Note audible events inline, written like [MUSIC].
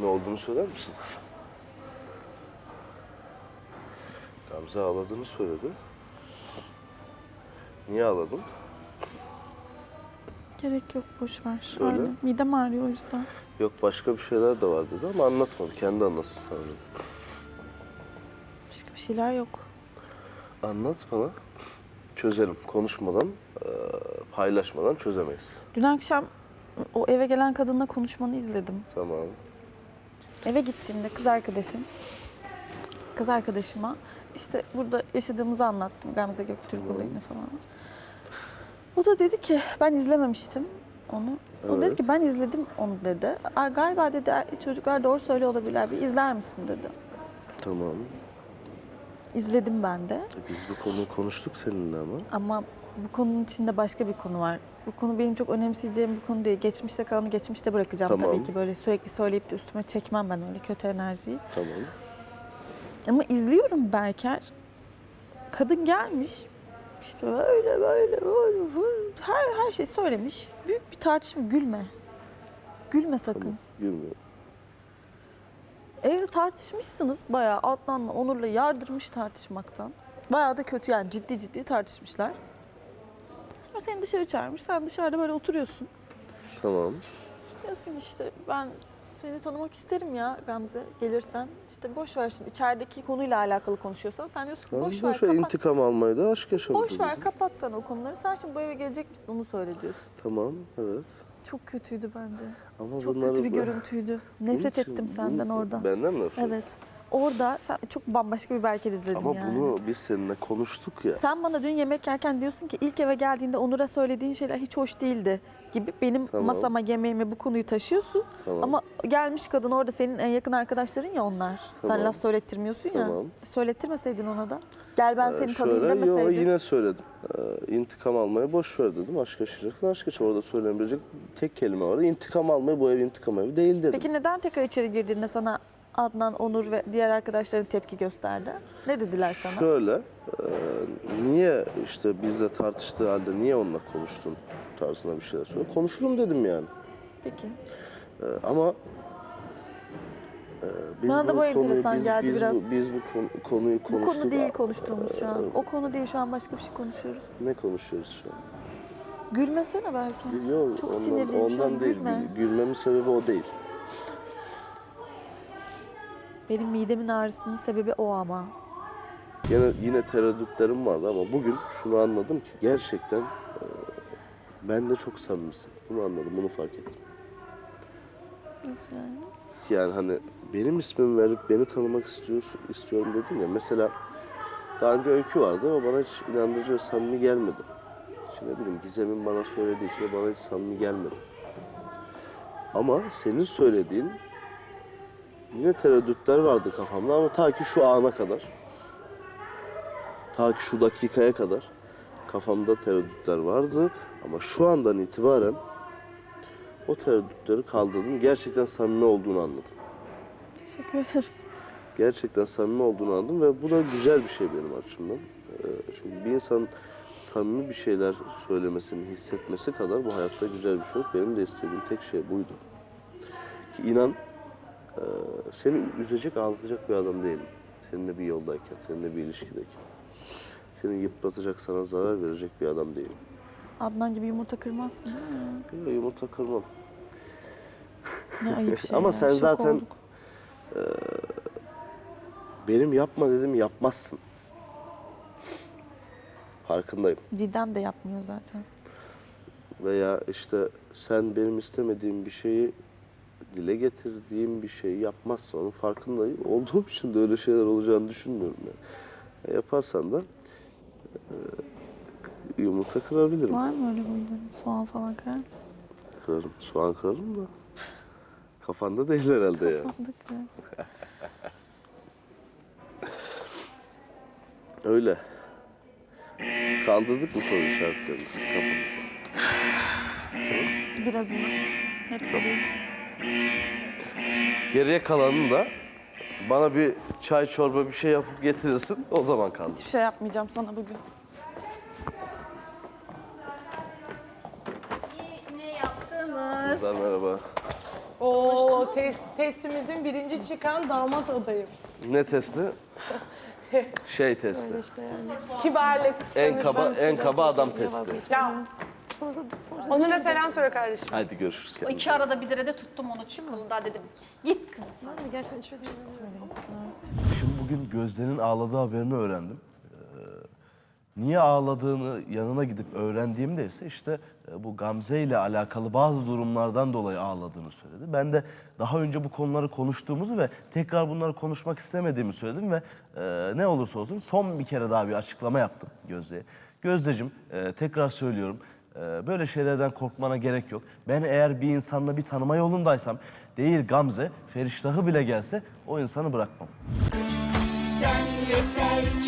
Ne olduğunu söyler misin? Gamze ağladığını söyledi. Niye ağladın? Gerek yok boş ver. Söyle. Öyle. Midem ağrıyor o yüzden. Yok başka bir şeyler de var dedi ama anlatmadı. Kendi anlatsın sana dedi. Başka bir şeyler yok. Anlat bana. Çözelim. Konuşmadan, paylaşmadan çözemeyiz. Dün akşam o eve gelen kadınla konuşmanı izledim. Tamam. Eve gittiğimde kız arkadaşım, kız arkadaşıma işte burada yaşadığımızı anlattım Gamze Göktürk olayını falan. O da dedi ki ben izlememiştim onu. O dedi Evet. ki ben izledim onu dedi. "Aa, Galiba dedi "er- çocuklar doğru söylüyor olabilirler bir izler misin dedi. Tamam. İzledim ben de E, Biz bu konuyu konuştuk seninle ama. ama bu konunun içinde başka bir konu var. Bu konu benim çok önemseyeceğim bir konu değil. Geçmişte kalanı geçmişte bırakacağım Tamam. tabii ki. Böyle sürekli söyleyip de üstüme çekmem ben öyle kötü enerjiyi. Tamam. Ama izliyorum Berker. Kadın gelmiş. İşte böyle böyle böyle, böyle her her şey söylemiş. Büyük bir tartışma gülme. Gülme sakın. Gülme. Evde tartışmışsınız bayağı Adnan'la Onur'la yardırmış tartışmaktan. Bayağı da kötü yani ciddi ciddi tartışmışlar. Sonra seni dışarı çağırmış. Sen dışarıda böyle oturuyorsun. Tamam. Diyorsun işte ben seni tanımak isterim ya Gamze gelirsen. İşte boş ver şimdi içerideki konuyla alakalı konuşuyorsan sen diyorsun ki boş, Boş, ver ver kapat. intikam almayı da aşk yaşamak. Boş ver kapat sen o konuları. Sen şimdi bu eve gelecek misin onu söyle diyorsun. Tamam. Evet. Çok kötüydü bence. Ama Çok kötü bir görüntüydü. Bunun Nefret için- ettim senden orada. Benden mi nefret? Evet. Orada sen çok bambaşka bir Berker izledim Ama yani. bunu biz seninle konuştuk ya. Sen bana dün yemek yerken diyorsun ki ilk eve geldiğinde Onur'a söylediğin şeyler hiç hoş değildi gibi benim Tamam. masama yemeğime bu konuyu taşıyorsun. Tamam. Ama gelmiş kadın orada senin en yakın arkadaşların ya onlar. Tamam. Sen laf söylettirmiyorsun ya. Tamam. Söylettirmeseydin ona da. Gel ben Ee, seni tanıyayım şöyle, yo, demeseydin. yine söyledim. Ee, intikam almayı boş ver dedim. Aşk yaşayacaksın. Aşk yaşa. Orada söylenebilecek tek kelime vardı. İntikam almayı bu ev intikam evi değil dedim. Peki neden tekrar içeri girdiğinde sana Adnan, Onur ve diğer arkadaşların tepki gösterdi? Ne dediler sana? Şöyle, e, niye işte bizle tartıştığı halde niye onunla konuştun tarzına bir şeyler söyle. Konuşurum dedim yani. Peki. E, ama e, biz Bana da bu konuyu- enteresan biz, geldi biz biraz. Bu, biz bu konu- konuyu Bu konuştuk. konu değil konuştuğumuz şu an. O konu değil şu an başka bir şey konuşuyoruz. Ne konuşuyoruz şu an? Gülmesene belki. Yok, Çok ondan, sinirliyim şu ondan an, değil. gülme. Gül- Gülmemin sebebi o değil. Benim midemin ağrısının sebebi o ama. Yine, yine tereddütlerim vardı ama bugün şunu anladım ki gerçekten e, ben de çok samimisin. Bunu anladım, bunu fark ettim. Nasıl yani? Yani hani benim ismimi verip beni tanımak istiyorsun, istiyorum dedim ya. Mesela daha önce öykü vardı ama bana hiç inandırıcı ve samimi gelmedi. Şimdi ne bileyim Gizem'in bana söylediği şey bana hiç samimi gelmedi. Ama senin söylediğin yine tereddütler vardı kafamda ama ta ki şu ana kadar. Ta ki şu dakikaya kadar kafamda tereddütler vardı ama şu andan itibaren o tereddütleri kaldırdım. Gerçekten samimi olduğunu anladım. Teşekkür ederim. Gerçekten samimi olduğunu anladım ve bu da güzel bir şey benim açımdan. Ee, Çünkü bir insan samimi bir şeyler söylemesini hissetmesi kadar bu hayatta güzel bir şey yok. Benim de istediğim tek şey buydu. Ki inan e, seni üzecek, ağlatacak bir adam değilim. Seninle bir yoldayken, seninle bir ilişkideyken. Seni yıpratacak, sana zarar verecek bir adam değilim. Adnan gibi yumurta kırmazsın değil mi? Yok, Yumurta kırmam. Ne ayıp [LAUGHS] şey Ama ya. sen Şok zaten- olduk. Benim yapma dedim yapmazsın. Farkındayım. Didem de yapmıyor zaten. Veya işte sen benim istemediğim bir şeyi dile getirdiğim bir şeyi yapmazsan onun farkındayım. [LAUGHS] Olduğum için de öyle şeyler olacağını düşünmüyorum. Yani. E, yaparsan da e, yumurta kırabilirim. Var mı öyle huyların? Soğan falan kırar mısın? Kırarım. Soğan kırarım da. Kafanda değil herhalde ya. Kafanda kırarsın. [LAUGHS] Öyle. Kaldırdık mı soru işaretlerimizi kafamıza? Birazını. Hepsi değil. Geriye kalanını da bana bir çay çorba bir şey yapıp getirirsin. O zaman kaldı. Hiçbir şey yapmayacağım sana bugün. Ne yaptınız? Kızlar merhaba. Oo. Test, testimizin birinci çıkan damat adayım. Ne testi? [LAUGHS] [LAUGHS] Şey testi. Kibarlık. En kaba en kaba adam testi. Ya. Onur'a selam söyle kardeşim. Hadi görüşürüz. O kendine. iki arada bir de tuttum onu çıkılında dedim. Git kız. Şimdi bugün Gözde'nin ağladığı haberini öğrendim. Ee, niye ağladığını yanına gidip öğrendiğimde ise işte bu Gamze ile alakalı bazı durumlardan dolayı ağladığını söyledi. Ben de daha önce bu konuları konuştuğumuzu ve tekrar bunları konuşmak istemediğimi söyledim ve e, ne olursa olsun son bir kere daha bir açıklama yaptım Gözde'ye. Gözdeciğim e, tekrar söylüyorum e, böyle şeylerden korkmana gerek yok. Ben eğer bir insanla bir tanıma yolundaysam değil Gamze, Feriştah'ı bile gelse o insanı bırakmam. Sen yeter